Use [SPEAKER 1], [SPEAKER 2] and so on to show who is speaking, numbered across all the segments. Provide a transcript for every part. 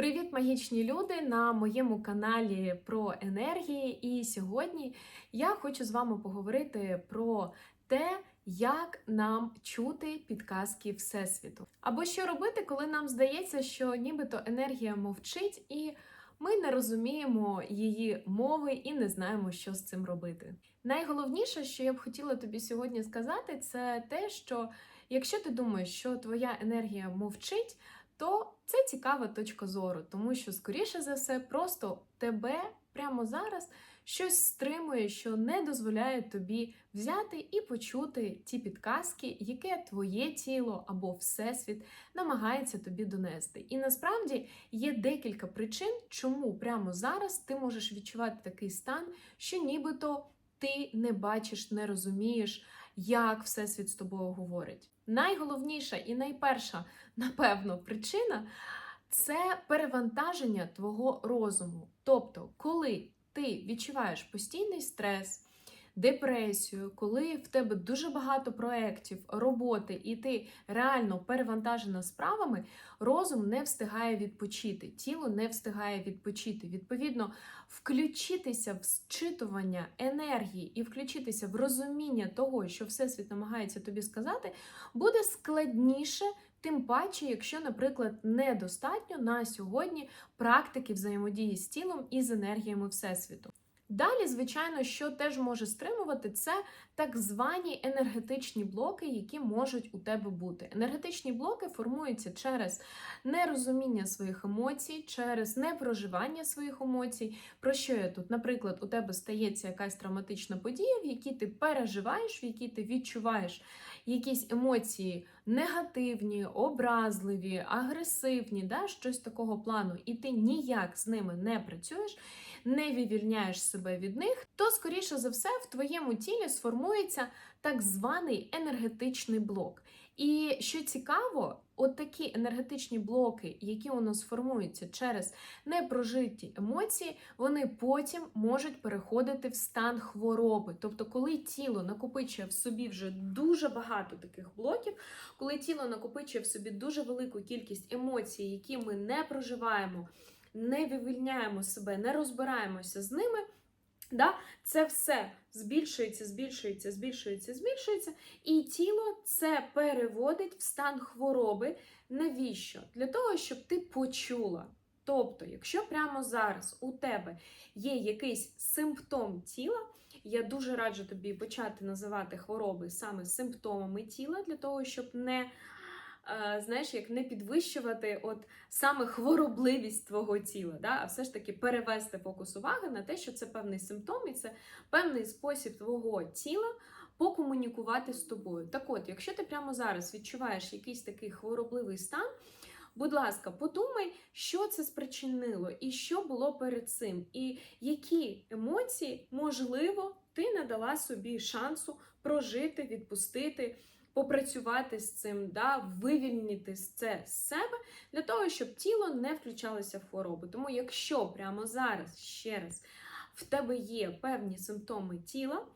[SPEAKER 1] Привіт, магічні люди! На моєму каналі про енергії. І сьогодні я хочу з вами поговорити про те, як нам чути підказки Всесвіту. Або що робити, коли нам здається, що нібито енергія мовчить, і ми не розуміємо її мови і не знаємо, що з цим робити. Найголовніше, що я б хотіла тобі сьогодні сказати, це те, що якщо ти думаєш, що твоя енергія мовчить, то це цікава точка зору, тому що, скоріше за все, просто тебе прямо зараз щось стримує, що не дозволяє тобі взяти і почути ті підказки, яке твоє тіло або всесвіт намагається тобі донести. І насправді є декілька причин, чому прямо зараз ти можеш відчувати такий стан, що нібито ти не бачиш, не розумієш, як всесвіт з тобою говорить. Найголовніша і найперша, напевно, причина це перевантаження твого розуму. Тобто, коли ти відчуваєш постійний стрес, депресію, коли в тебе дуже багато проєктів, роботи, і ти реально перевантажена справами, розум не встигає відпочити, тіло не встигає відпочити. Відповідно, включитися в зчитування енергії і включитися в розуміння того, що Всесвіт намагається тобі сказати, буде складніше. Тим паче, якщо, наприклад, недостатньо на сьогодні практики взаємодії з тілом і з енергіями Всесвіту. Далі, звичайно, що теж може стримувати, це так звані енергетичні блоки, які можуть у тебе бути. Енергетичні блоки формуються через нерозуміння своїх емоцій, через непроживання своїх емоцій. Про що я тут? Наприклад, у тебе стається якась травматична подія, в якій ти переживаєш, в якій ти відчуваєш якісь емоції негативні, образливі, агресивні, да, щось такого плану, і ти ніяк з ними не працюєш не вивільняєш себе від них, то, скоріше за все, в твоєму тілі сформується так званий енергетичний блок. І що цікаво, от такі енергетичні блоки, які у нас формуються через непрожиті емоції, вони потім можуть переходити в стан хвороби. Тобто, коли тіло накопичує в собі вже дуже багато таких блоків, коли тіло накопичує в собі дуже велику кількість емоцій, які ми не проживаємо не вивільняємо себе, не розбираємося з ними. Да? Це все збільшується, збільшується, збільшується, збільшується, і тіло це переводить в стан хвороби. Навіщо? Для того, щоб ти почула. Тобто, якщо прямо зараз у тебе є якийсь симптом тіла, я дуже раджу тобі почати називати хвороби саме симптомами тіла, для того, щоб не знаєш, як не підвищувати от саме хворобливість твого тіла, да? а все ж таки перевести фокус уваги на те, що це певний симптом, і це певний спосіб твого тіла покомунікувати з тобою. Так от, якщо ти прямо зараз відчуваєш якийсь такий хворобливий стан, Будь ласка, подумай, що це спричинило, і що було перед цим, і які емоції, можливо, ти не дала собі шансу прожити, відпустити, попрацювати з цим, да, вивільнити це з себе для того, щоб тіло не включалося в хвороби. Тому, якщо прямо зараз ще раз в тебе є певні симптоми тіла,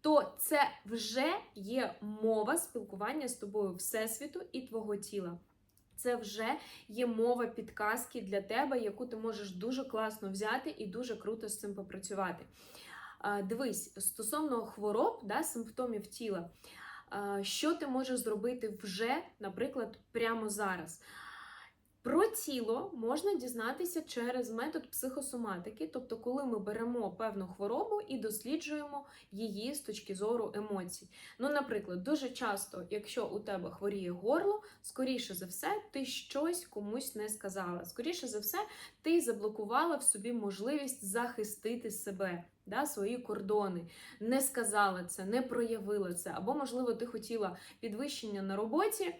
[SPEAKER 1] то це вже є мова спілкування з тобою Всесвіту і твого тіла. Це вже є мова підказки для тебе, яку ти можеш дуже класно взяти і дуже круто з цим попрацювати. Дивись, стосовно хвороб, да, симптомів тіла що ти можеш зробити вже, наприклад, прямо зараз. Про тіло можна дізнатися через метод психосоматики, тобто, коли ми беремо певну хворобу і досліджуємо її з точки зору емоцій. Ну, наприклад, дуже часто, якщо у тебе хворіє горло, скоріше за все, ти щось комусь не сказала. Скоріше за все, ти заблокувала в собі можливість захистити себе да, свої кордони, не сказала це, не проявила це. Або, можливо, ти хотіла підвищення на роботі.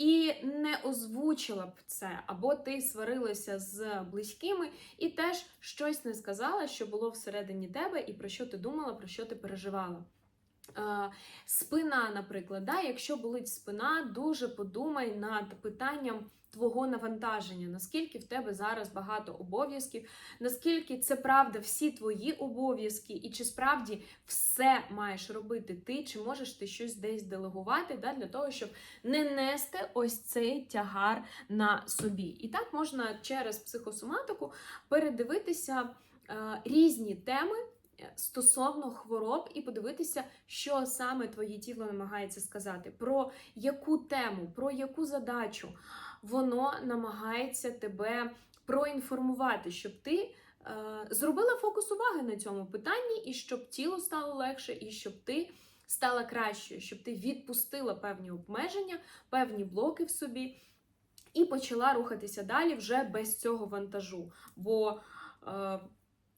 [SPEAKER 1] І не озвучила б це, або ти сварилася з близькими і теж щось не сказала, що було всередині тебе, і про що ти думала, про що ти переживала. Спина, наприклад, да, якщо болить спина, дуже подумай над питанням твого навантаження, наскільки в тебе зараз багато обов'язків, наскільки це правда всі твої обов'язки, і чи справді все маєш робити ти, чи можеш ти щось десь делегувати да, для того, щоб не нести ось цей тягар на собі. І так можна через психосоматику передивитися е, різні теми. е, Стосовно хвороб, і подивитися, що саме твоє тіло намагається сказати, про яку тему, про яку задачу воно намагається тебе проінформувати, щоб ти е, зробила фокус уваги на цьому питанні, і щоб тілу стало легше, і щоб ти стала кращою, щоб ти відпустила певні обмеження, певні блоки в собі, і почала рухатися далі вже без цього вантажу. Бо е,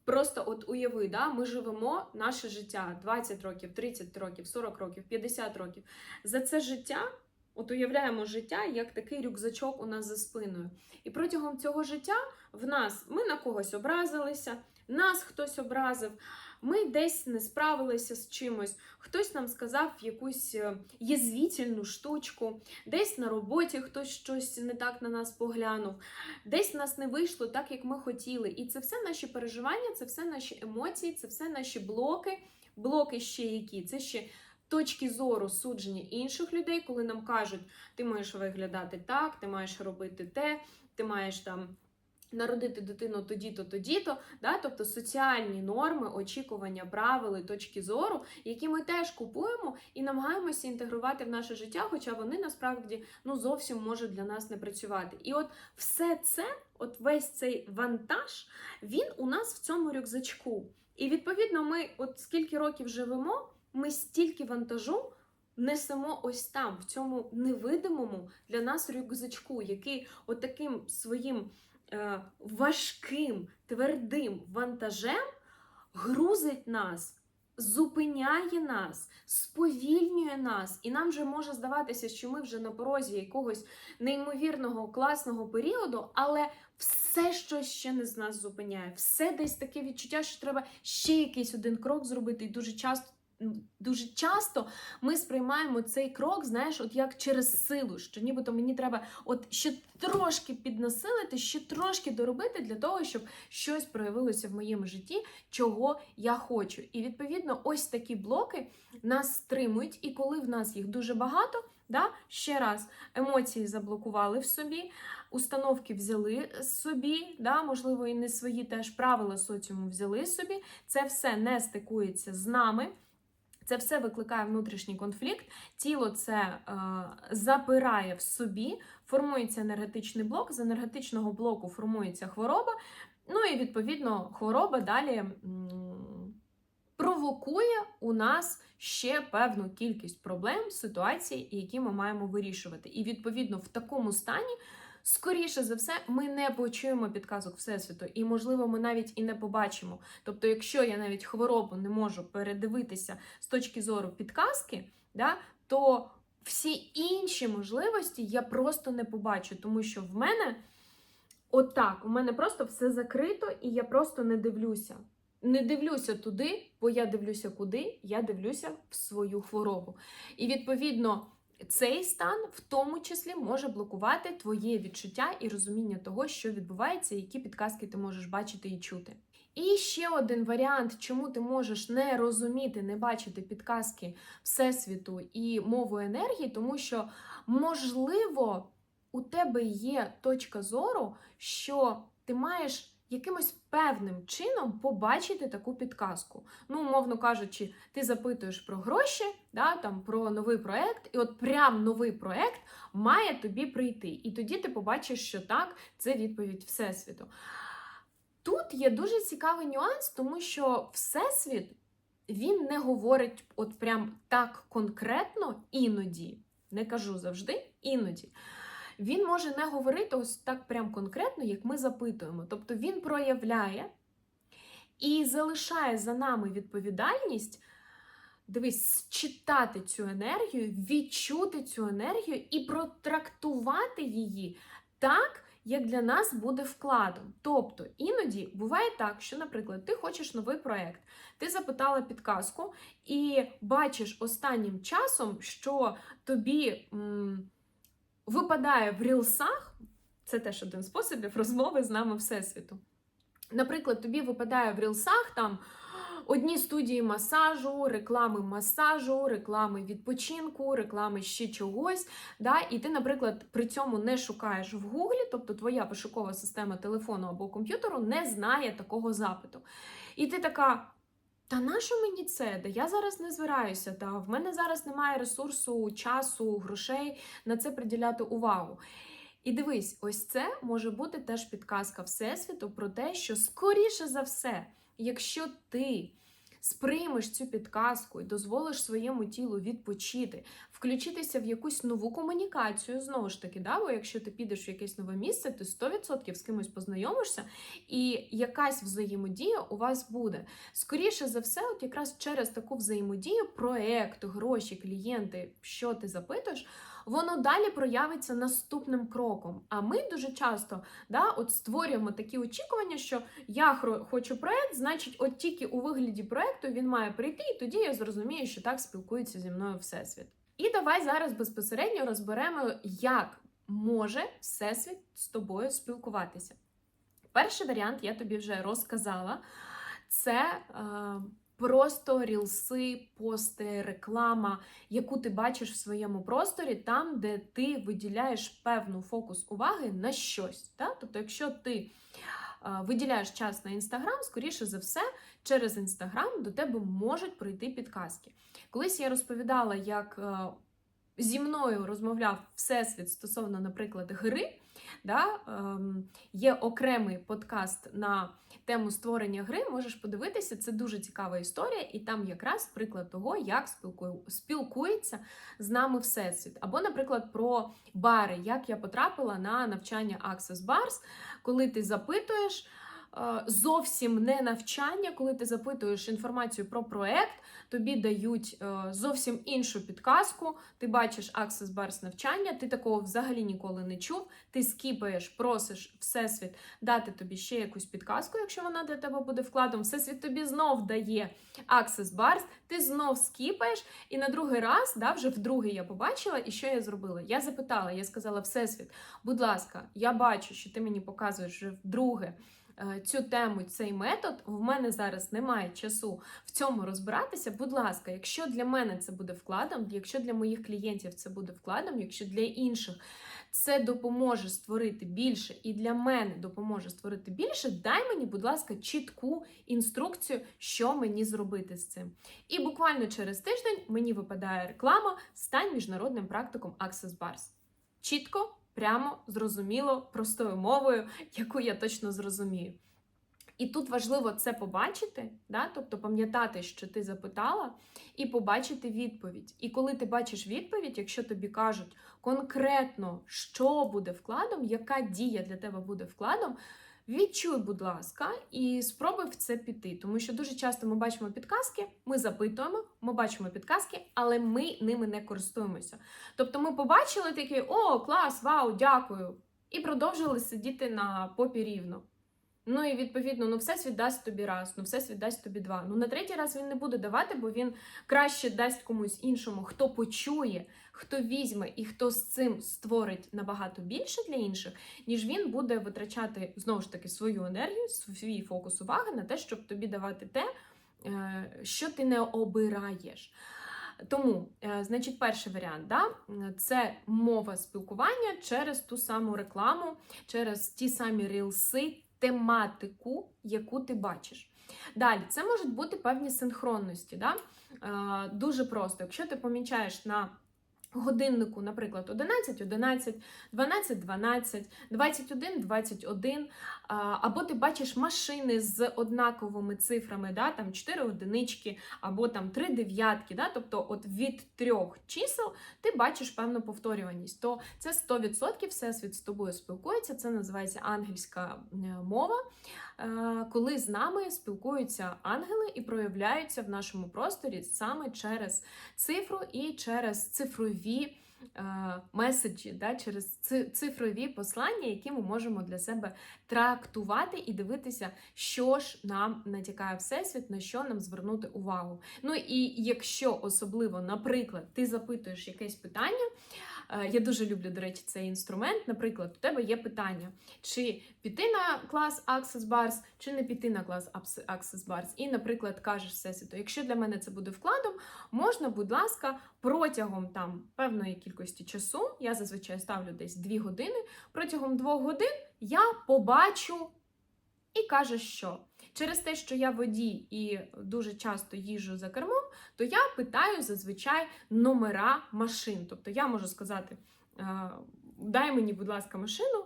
[SPEAKER 1] Просто от уяви, да, ми живемо наше життя 20 років, 30 років, 40 років, 50 років. За це життя, от уявляємо життя як такий рюкзачок у нас за спиною. І протягом цього життя в нас ми на когось образилися, нас хтось образив, ми десь не справилися з чимось, хтось нам сказав якусь е, язвітельну штучку, десь на роботі хтось щось не так на нас поглянув, десь нас не вийшло так, як ми хотіли. І це все наші переживання, це все наші емоції, це все наші блоки. Блоки ще які? Це ще точки зору судження інших людей, коли нам кажуть, ти маєш виглядати так, ти маєш робити те, ти маєш там. Народити дитину тоді-то, тоді-то, да? тобто соціальні норми, очікування, правила, точки зору, які ми теж купуємо і намагаємося інтегрувати в наше життя, хоча вони насправді ну зовсім можуть для нас не працювати. І от все це, от весь цей вантаж, він у нас в цьому рюкзачку. І відповідно, ми, от скільки років живемо, ми стільки вантажу несемо ось там, в цьому невидимому для нас рюкзачку, який от таким своїм е, важким, твердим вантажем грузить нас. Зупиняє нас, сповільнює нас, і нам вже може здаватися, що ми вже на порозі якогось неймовірного класного періоду, але все щось ще не з нас зупиняє. Все десь таке відчуття, що треба ще якийсь один крок зробити, і дуже часто. Дуже часто ми сприймаємо цей крок, знаєш, от як через силу, що нібито мені треба от ще трошки піднасилити, ще трошки доробити для того, щоб щось проявилося в моєму житті, чого я хочу. І відповідно, ось такі блоки нас стримують, і коли в нас їх дуже багато, да, ще раз емоції заблокували в собі, установки взяли собі, да, можливо, і не свої теж правила соціуму взяли собі. Це все не стикується з нами. Це все викликає внутрішній конфлікт, тіло це е, запирає в собі, формується енергетичний блок, з енергетичного блоку формується хвороба. Ну і відповідно хвороба далі м, провокує у нас ще певну кількість проблем, ситуацій, які ми маємо вирішувати. І відповідно в такому стані. Скоріше за все, ми не почуємо підказок Всесвіту, і, можливо, ми навіть і не побачимо. Тобто, якщо я навіть хворобу не можу передивитися з точки зору підказки, да, то всі інші можливості я просто не побачу, тому що в мене отак, у мене просто все закрито, і я просто не дивлюся. Не дивлюся туди, бо я дивлюся куди, я дивлюся в свою хворобу. І відповідно. Цей стан в тому числі може блокувати твоє відчуття і розуміння того, що відбувається, які підказки ти можеш бачити і чути. І ще один варіант, чому ти можеш не розуміти, не бачити підказки Всесвіту і мову енергії, тому що, можливо, у тебе є точка зору, що ти маєш якимось певним чином побачити таку підказку. Ну, умовно кажучи, ти запитуєш про гроші, да, там, про новий проект, і от прям новий проект має тобі прийти. І тоді ти побачиш, що так, це відповідь Всесвіту. Тут є дуже цікавий нюанс, тому що Всесвіт він не говорить от прям так конкретно іноді, не кажу завжди, іноді він може не говорити ось так прям конкретно, як ми запитуємо. Тобто він проявляє і залишає за нами відповідальність. Дивись, читати цю енергію, відчути цю енергію і протрактувати її так, як для нас буде вкладом. Тобто іноді буває так, що, наприклад, ти хочеш новий проєкт, ти запитала підказку і бачиш останнім часом, що тобі. М випадає в рілсах Це теж один з способів розмови з нами Всесвіту. Наприклад, тобі випадає в рілсах там одні студії масажу, реклами масажу, реклами відпочинку, реклами ще чогось. Да? І ти, наприклад, при цьому не шукаєш в Гуглі, тобто твоя пошукова система телефону або комп'ютеру не знає такого запиту. І ти така. Та нащо мені це? Да я зараз не збираюся, та в мене зараз немає ресурсу, часу, грошей на це приділяти увагу. І дивись, ось це може бути теж підказка Всесвіту про те, що скоріше за все, якщо ти сприймеш цю підказку і дозволиш своєму тілу відпочити, включитися в якусь нову комунікацію, знову ж таки, да, бо якщо ти підеш в якесь нове місце, ти 100% з кимось познайомишся, і якась взаємодія у вас буде. Скоріше за все, от якраз через таку взаємодію, проект, гроші, клієнти, що ти запитуєш, воно далі проявиться наступним кроком. А ми дуже часто да, от створюємо такі очікування, що я хочу проект, значить, от тільки у вигляді проекту він має прийти, і тоді я зрозумію, що так спілкується зі мною Всесвіт. І давай зараз безпосередньо розберемо, як може Всесвіт з тобою спілкуватися. Перший варіант я тобі вже розказала. Це е, просто рілси, пости, реклама, яку ти бачиш в своєму просторі, там, де ти виділяєш певну фокус уваги на щось. Так? Тобто, якщо ти виділяєш час на інстаграм, скоріше за все, через інстаграм до тебе можуть прийти підказки. Колись я розповідала, як зі мною розмовляв Всесвіт стосовно, наприклад, гри. Да? Ем, є окремий подкаст на тему створення гри. Можеш подивитися, це дуже цікава історія, і там якраз приклад того, як спілкую, спілкується з нами Всесвіт. Або, наприклад, про бари, як я потрапила на навчання Access Bars, коли ти запитуєш. Е, Зовсім не навчання, коли ти запитуєш інформацію про проект, тобі дають е, зовсім іншу підказку. Ти бачиш Access Bars навчання, ти такого взагалі ніколи не чув. Ти скіпаєш, просиш Всесвіт дати тобі ще якусь підказку, якщо вона для тебе буде вкладом. Всесвіт тобі знов дає Access Bars, ти знов скіпаєш, і на другий раз, да, вже вдруге я побачила, і що я зробила? Я запитала, я сказала, Всесвіт, будь ласка, я бачу, що ти мені показуєш вже вдруге. Е, Цю тему, цей метод, в мене зараз немає часу в цьому розбиратися. Будь ласка, якщо для мене це буде вкладом, якщо для моїх клієнтів це буде вкладом, якщо для інших це допоможе створити більше і для мене допоможе створити більше, дай мені, будь ласка, чітку інструкцію, що мені зробити з цим. І буквально через тиждень мені випадає реклама Стань міжнародним практиком Access Bars. Чітко, прямо, зрозуміло, простою мовою, яку я точно зрозумію. І тут важливо це побачити, да? тобто пам'ятати, що ти запитала, і побачити відповідь. І коли ти бачиш відповідь, якщо тобі кажуть конкретно, що буде вкладом, яка дія для тебе буде вкладом, відчуй, будь ласка, і спробуй в це піти. Тому що дуже часто ми бачимо підказки, ми запитуємо, ми бачимо підказки, але ми ними не користуємося. Тобто ми побачили такий о, клас, вау, дякую! І продовжили сидіти на попі рівно. Ну і відповідно, ну всесвіт дасть тобі раз, ну всесвіт дасть тобі два. Ну на третій раз він не буде давати, бо він краще дасть комусь іншому, хто почує, хто візьме і хто з цим створить набагато більше для інших, ніж він буде витрачати знову ж таки свою енергію, свій фокус уваги на те, щоб тобі давати те, е, що ти не обираєш. Тому, е, значить, перший варіант да, це мова спілкування через ту саму рекламу, через ті самі рілси, тематику, яку ти бачиш. Далі, це можуть бути певні синхронності. Да? Е, дуже просто, якщо ти помічаєш на годиннику, наприклад, 11, 11, 12, 12, 21, 21, або ти бачиш машини з однаковими цифрами, да, там 4 одинички, або там 3 дев'ятки, да, тобто от від трьох чисел ти бачиш певну повторюваність, то це 100% всесвіт з тобою спілкується, це називається ангельська е, мова, е, коли з нами спілкуються ангели і проявляються в нашому просторі саме через цифру і через цифрові е, меседжі, да, через цифрові послання, які ми можемо для себе трактувати і дивитися, що ж нам натякає Всесвіт, на що нам звернути увагу. Ну і якщо особливо, наприклад, ти запитуєш якесь питання. Е, Я дуже люблю, до речі, цей інструмент. Наприклад, у тебе є питання, чи піти на клас Access Bars, чи не піти на клас Access Bars. І, наприклад, кажеш всесвіту, якщо для мене це буде вкладом, можна, будь ласка, протягом там певної кількості часу, я зазвичай ставлю десь 2 години, протягом 2 годин я побачу і каже, що через те, що я водій і дуже часто їжджу за кермом, то я питаю зазвичай номера машин. Тобто я можу сказати: е, дай мені, будь ласка, машину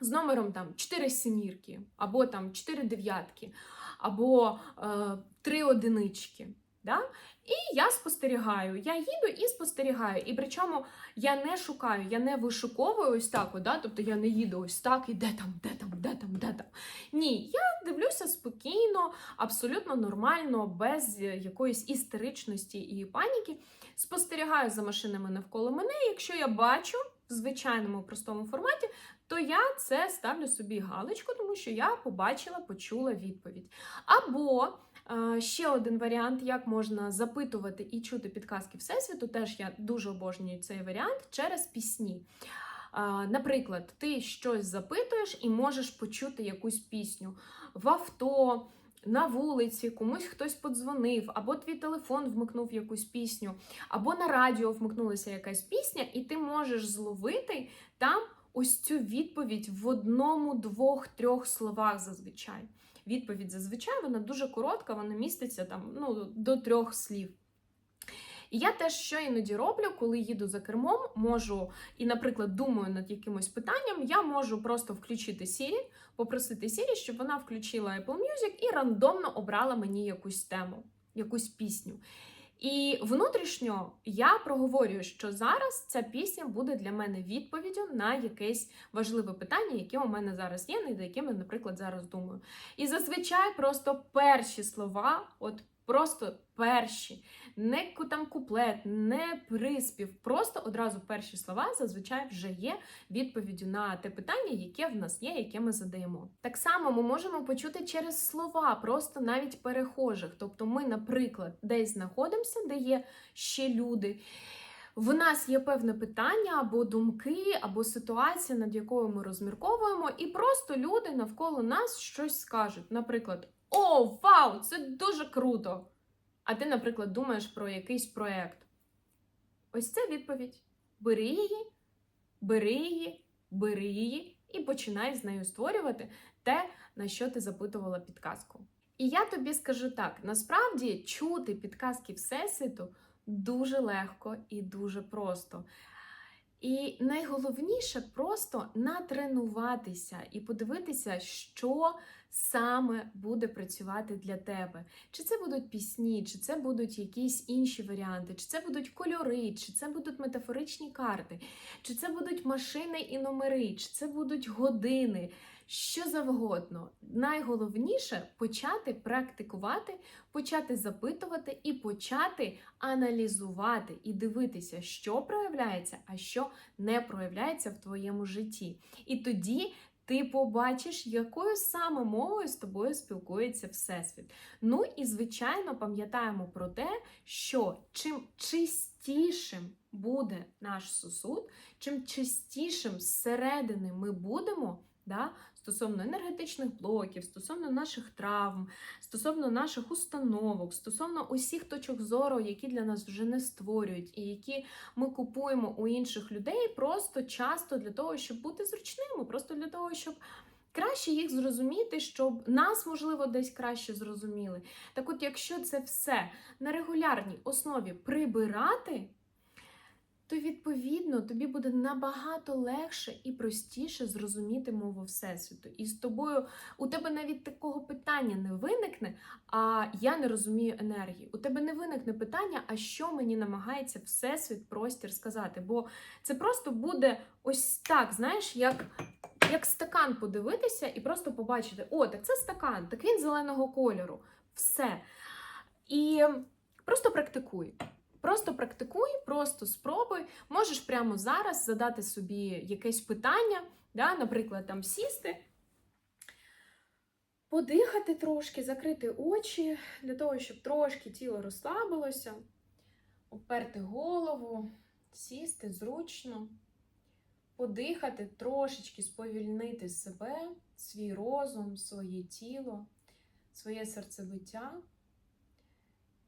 [SPEAKER 1] з номером там 4 сімірки, або там 4 дев'ятки, або е, 3 одинички. Да? І я спостерігаю, я їду і спостерігаю. І причому я не шукаю, я не вишуковую ось так, да? тобто я не їду ось так, і де там, де там, де там, де там. Ні, я дивлюся спокійно, абсолютно нормально, без якоїсь істеричності і паніки. Спостерігаю за машинами навколо мене. Якщо я бачу в звичайному простому форматі, то я це ставлю собі галочку, тому що я побачила, почула відповідь. Або ще один варіант, як можна запитувати і чути підказки Всесвіту, теж я дуже обожнюю цей варіант через пісні. Наприклад, ти щось запитуєш і можеш почути якусь пісню в авто, на вулиці, комусь хтось подзвонив, або твій телефон вмикнув якусь пісню, або на радіо вмикнулася якась пісня, і ти можеш зловити там ось цю відповідь в одному, двох, трьох словах зазвичай. Відповідь зазвичай вона дуже коротка, вона міститься там ну, до трьох слів. І я теж що іноді роблю, коли їду за кермом, можу і, наприклад, думаю над якимось питанням, я можу просто включити Siri, попросити Siri, щоб вона включила Apple Music і рандомно обрала мені якусь тему, якусь пісню. І внутрішньо я проговорюю, що зараз ця пісня буде для мене відповіддю на якесь важливе питання, яке у мене зараз є, над яким я, наприклад, зараз думаю. І зазвичай просто перші слова, от просто перші, не там куплет, не приспів, просто одразу перші слова зазвичай вже є відповіддю на те питання, яке в нас є, яке ми задаємо. Так само ми можемо почути через слова, просто навіть перехожих. Тобто, ми, наприклад, десь знаходимося, де є ще люди. В нас є певне питання або думки, або ситуація, над якою ми розмірковуємо, і просто люди навколо нас щось скажуть. Наприклад, о, вау, це дуже круто! А ти, наприклад, думаєш про якийсь проєкт. Ось це відповідь. Бери її, бери її, бери її і починай з нею створювати те, на що ти запитувала підказку. І я тобі скажу так: насправді чути підказки Всесвіту дуже легко і дуже просто. І найголовніше просто натренуватися і подивитися, що саме буде працювати для тебе. Чи це будуть пісні, чи це будуть якісь інші варіанти, чи це будуть кольори, чи це будуть метафоричні карти, чи це будуть машини і номери, чи це будуть години. Що завгодно. Найголовніше почати практикувати, почати запитувати і почати аналізувати і дивитися, що проявляється, а що не проявляється в твоєму житті. І тоді ти побачиш, якою саме мовою з тобою спілкується Всесвіт. Ну і, звичайно, пам'ятаємо про те, що чим чистішим буде наш сосуд, чим чистішим зсередини ми будемо. Да, стосовно енергетичних блоків, стосовно наших травм, стосовно наших установок, стосовно усіх точок зору, які для нас вже не створюють, і які ми купуємо у інших людей, просто часто для того, щоб бути зручними, просто для того, щоб. Краще їх зрозуміти, щоб нас, можливо, десь краще зрозуміли. Так от, якщо це все на регулярній основі прибирати, то відповідно тобі буде набагато легше і простіше зрозуміти мову Всесвіту. І з тобою у тебе навіть такого питання не виникне, а я не розумію енергії. У тебе не виникне питання, а що мені намагається Всесвіт простір сказати. Бо це просто буде ось так, знаєш, як. Як стакан подивитися і просто побачити, о, так це стакан, так він зеленого кольору. Все. І просто практикуй. Просто практикуй, просто спробуй. Можеш прямо зараз задати собі якесь питання, да, наприклад, там сісти, подихати трошки, закрити очі для того, щоб трошки тіло розслабилося, оперти голову сісти зручно, подихати, трошечки сповільнити себе, свій розум, своє тіло, своє серцебиття.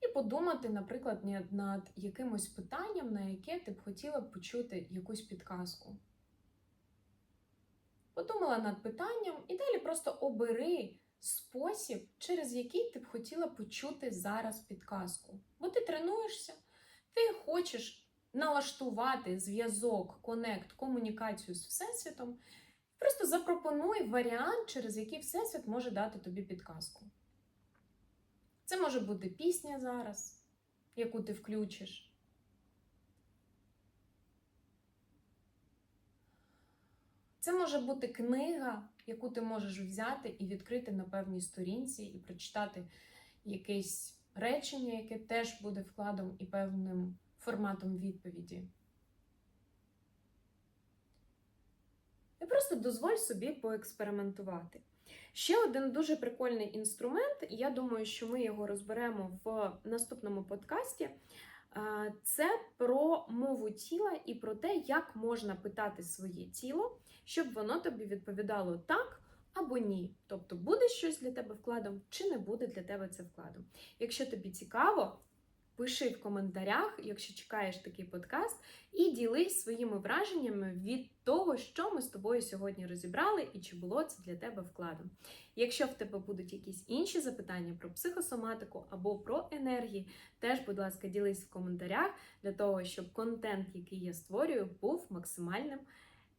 [SPEAKER 1] І подумати, наприклад, над якимось питанням, на яке ти б хотіла б почути якусь підказку. Подумала над питанням і далі просто обери спосіб, через який ти б хотіла почути зараз підказку. Бо ти тренуєшся, ти хочеш налаштувати зв'язок, конект, комунікацію з Всесвітом. Просто запропонуй варіант, через який Всесвіт може дати тобі підказку. Це може бути пісня зараз, яку ти включиш. Це може бути книга, яку ти можеш взяти і відкрити на певній сторінці, і прочитати якесь речення, яке теж буде вкладом і певним форматом відповіді. І просто дозволь собі поекспериментувати. Ще один дуже прикольний інструмент, і я думаю, що ми його розберемо в наступному подкасті. Це про мову тіла і про те, як можна питати своє тіло, щоб воно тобі відповідало так або ні. Тобто буде щось для тебе вкладом, чи не буде для тебе це вкладом. Якщо тобі цікаво, пиши в коментарях, якщо чекаєш такий подкаст, і ділись своїми враженнями від того, що ми з тобою сьогодні розібрали, і чи було це для тебе вкладом. Якщо в тебе будуть якісь інші запитання про психосоматику або про енергії, теж, будь ласка, ділись в коментарях для того, щоб контент, який я створюю, був максимальним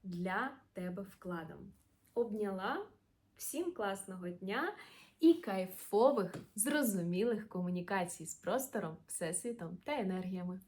[SPEAKER 1] для тебе вкладом. Обняла всім класного дня і кайфових, зрозумілих комунікацій з простором, всесвітом та енергіями.